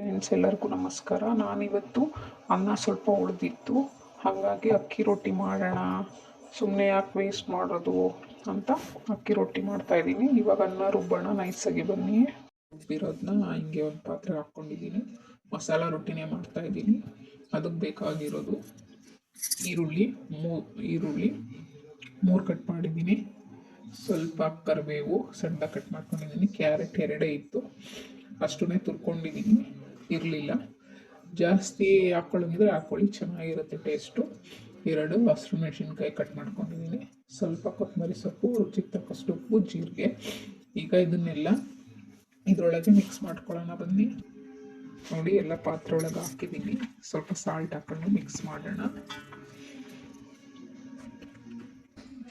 Friends ಎಲ್ಲರಿಗೂ ನಮಸ್ಕಾರ. ನಾನಿವತ್ತು ಅನ್ನ ಸ್ವಲ್ಪ ಉಳಿದಿತ್ತು. ಹಾಗಾಗಿ ಅಕ್ಕಿ ರೊಟ್ಟಿ ಮಾಡೋಣ. ಸುಮ್ಮನೆ ಯಾಕೆ ವೇಸ್ಟ್ ಮಾಡೋದು ಅಂತ ಅಕ್ಕಿ ರೊಟ್ಟಿ ಮಾಡ್ತಾ ಇದ್ದೀನಿ. ಇವಾಗ ಅನ್ನ ರುಬ್ಬೋಣ ನೈಸಾಗಿ ಬನ್ನಿ. ರುಬ್ಬಿರೋದನ್ನ ಹಿಂಗೆ ಒಂದು ಪಾತ್ರೆ ಹಾಕ್ಕೊಂಡಿದ್ದೀನಿ. ಮಸಾಲ ರೊಟ್ಟಿನೇ ಮಾಡ್ತಾ ಇದ್ದೀನಿ. ಅದಕ್ಕೆ ಬೇಕಾಗಿರೋದು ಈರುಳ್ಳಿ, ಮೂ, ಈರುಳ್ಳಿ ಮೂರು ಕಟ್ ಮಾಡಿದ್ದೀನಿ. ಸ್ವಲ್ಪ ಕರಿಬೇವು ಸಣ್ಣ ಕಟ್ ಮಾಡ್ಕೊಂಡಿದ್ದೀನಿ. ಕ್ಯಾರೆಟ್ ಎರಡೇ ಇತ್ತು. ಅಷ್ಟನ್ನೇ ತುರ್ಕೊಂಡಿದ್ದೀನಿ. ಇರಲಿಲ್ಲ. ಜಾಸ್ತಿ ಹಾಕ್ಕೊಳ್ಳೋಂಗಿದ್ರೆ ಹಾಕ್ಕೊಳ್ಳಿ ಚೆನ್ನಾಗಿರುತ್ತೆ ಟೇಸ್ಟು. ಎರಡು ಹಸಿರು ಮೆಣಸಿನ್ಕಾಯಿ ಕಟ್ ಮಾಡ್ಕೊಂಡಿದ್ದೀನಿ ಸ್ವಲ್ಪ ಕೊತ್ತಂಬರಿ ಸೊಪ್ಪು, ರುಚಿಗೆ ತಕ್ಕಷ್ಟು ಉಪ್ಪು, ಜೀರಿಗೆ. ಈಗ ಇದನ್ನೆಲ್ಲ ಇದರೊಳಗೆ ಮಿಕ್ಸ್ ಮಾಡ್ಕೊಳ್ಳೋಣ ಬನ್ನಿ. ನೋಡಿ, ಎಲ್ಲ ಪಾತ್ರೆ ಒಳಗೆ ಹಾಕಿದ್ದೀನಿ ಸ್ವಲ್ಪ ಸಾಲ್ಟ್ ಹಾಕೊಂಡು ಮಿಕ್ಸ್ ಮಾಡೋಣ.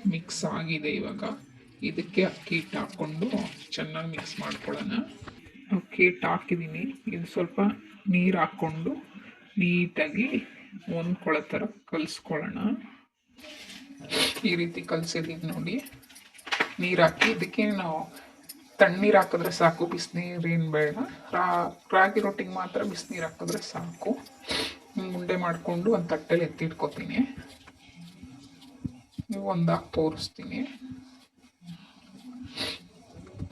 ಮಿಕ್ಸ್ ಆಗಿದೆ ಇವಾಗ. ಇದಕ್ಕೆ ಅಕ್ಕಿ ಹಿಟ್ಟು ಹಾಕ್ಕೊಂಡು ಚೆನ್ನಾಗಿ ಮಿಕ್ಸ್ ಮಾಡ್ಕೊಳ್ಳೋಣ. ಹಿಟ್ಟು ಹಾಕಿದ್ದೀನಿ ಇದು ಸ್ವಲ್ಪ ನೀರು ಹಾಕ್ಕೊಂಡು ನೀಟಾಗಿ ಹೊಂದ್ಕೊಳ್ಳೋ ಥರ ಕಲಿಸ್ಕೊಳ್ಳೋಣ. ಈ ರೀತಿ ಕಲಿಸಿದ್ದೀನಿ ನೋಡಿ. ನೀರು ಹಾಕಿ ಇದಕ್ಕೆ ನಾವು ತಣ್ಣೀರು ಹಾಕಿದ್ರೆ ಸಾಕು ಬಿಸಿನೀರೇನು ಬೇಡ. ರಾ, ರಾಗಿ ರೊಟ್ಟಿಗೆ ಮಾತ್ರ ಬಿಸಿನೀರು ಹಾಕಿದ್ರೆ ಸಾಕು. ಉಂಡೆ ಮಾಡಿಕೊಂಡು ಒಂದು ತಟ್ಟೆಲಿ ಎತ್ತಿಟ್ಕೊತೀನಿ. ನೀವು ಒಂದಾಗಿ ತೋರಿಸ್ತೀನಿ.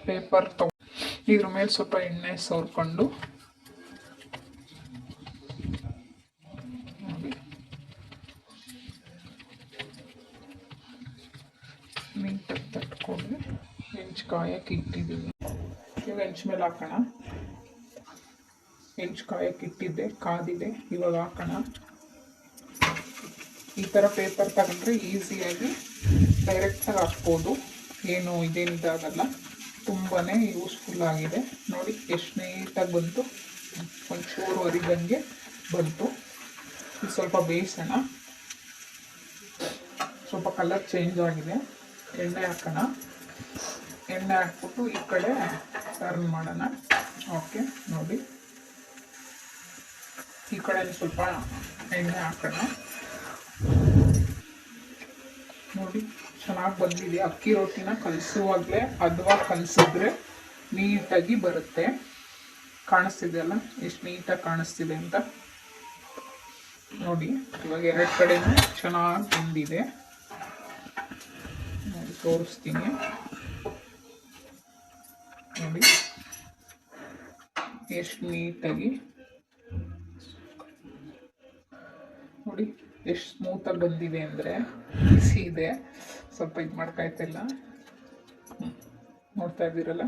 ಪೇಪರ್ ತಗೊ ಇದ್ರ ಮೇಲೆ ಸ್ವಲ್ಪ ಎಣ್ಣೆ ಸವರ್ಕೊಂಡು ನೋಡಿ ನೀಟಾಗಿ ತಟ್ಕೊಂಡು ಹೆಂಚು ಕಾಯಕ್ಕೆ ಇಟ್ಟಿದ್ದೀನಿ. ಇವಾಗ ಹೆಂಚು ಮೇಲೆ ಹಾಕೋಣ. ಹೆಂಚು ಕಾಯಕ್ಕೆ ಇಟ್ಟಿದ್ದೆ, ಕಾದಿದೆ, ಇವಾಗ ಹಾಕೋಣ. ಈ ಥರ ಪೇಪರ್ ತಗೊಂಡ್ರೆ ಈಸಿಯಾಗಿ ಡೈರೆಕ್ಟಾಗಿ ಹಾಕ್ಬೋದು. ಏನು ಇದೇನು ಇದಾಗಲ್ಲ ತುಂಬಾ ಯೂಸ್ಫುಲ್ ಆಗಿದೆ. ನೋಡಿ, ಎಷ್ಟು ನೀಟಾಗಿ ಬಂತು. ಒಂಚೂರು ಅರಿದಂಗೆ ಬಂತು. ಇದು ಸ್ವಲ್ಪ ಬೇಯಿಸೋಣ. ಸ್ವಲ್ಪ ಕಲರ್ ಚೇಂಜ್ ಆಗಿದೆ. ಎಣ್ಣೆ ಹಾಕೋಣ. ಎಣ್ಣೆ ಹಾಕ್ಬಿಟ್ಟು ಈ ಕಡೆ ಟರ್ನ್ ಮಾಡೋಣ. ಓಕೆ ನೋಡಿ. ಈ ಕಡೆ ಸ್ವಲ್ಪ ಎಣ್ಣೆ ಹಾಕೋಣ ನೋಡಿ ಚೆನ್ನಾಗಿ ಬಂದಿದೆ ಅಕ್ಕಿ ರೊಟ್ಟಿನ ಕಲಿಸುವಾಗಲೇ ಅಥವಾ ಕಲಿಸಿದ್ರೆ ನೀಟಾಗಿ ಬರುತ್ತೆ. ಕಾಣಿಸ್ತಿದೆ ಅಲ್ಲ? ಎಷ್ಟು ನೀಟಾಗಿ ಕಾಣಿಸ್ತಿದೆ ಅಂತ. ನೋಡಿ, ಇವಾಗ ಎರಡು ಕಡೆನೂ ಚೆನ್ನಾಗಿ ಬಂದಿದೆ ನೋಡಿ, ತೋರಿಸ್ತೀನಿ. ನೋಡಿ. ಎಷ್ಟು ನೀಟಾಗಿ. ನೋಡಿ ಎಷ್ಟು ಸ್ಮೂತಾಗಿ ಬಂದಿದೆ ಅಂದರೆ ಬಿಸಿ ಇದೆ. ಸ್ವಲ್ಪ ಇದು ಮಾಡ್ಕಾಯ್ತಿಲ್ಲ. ನೋಡ್ತಾ ಇದ್ದೀರಲ್ಲ?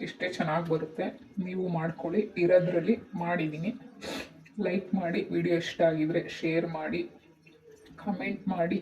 ಇಷ್ಟೇ ಚೆನ್ನಾಗಿ ಬರುತ್ತೆ. ನೀವು ಮಾಡ್ಕೊಳ್ಳಿ. ಇರೋದ್ರಲ್ಲಿ ಮಾಡಿದ್ದೀನಿ ಲೈಕ್ ಮಾಡಿ. ವಿಡಿಯೋ ಇಷ್ಟ ಆಗಿದ್ರೆ ಶೇರ್ ಮಾಡಿ. ಕಮೆಂಟ್ ಮಾಡಿ.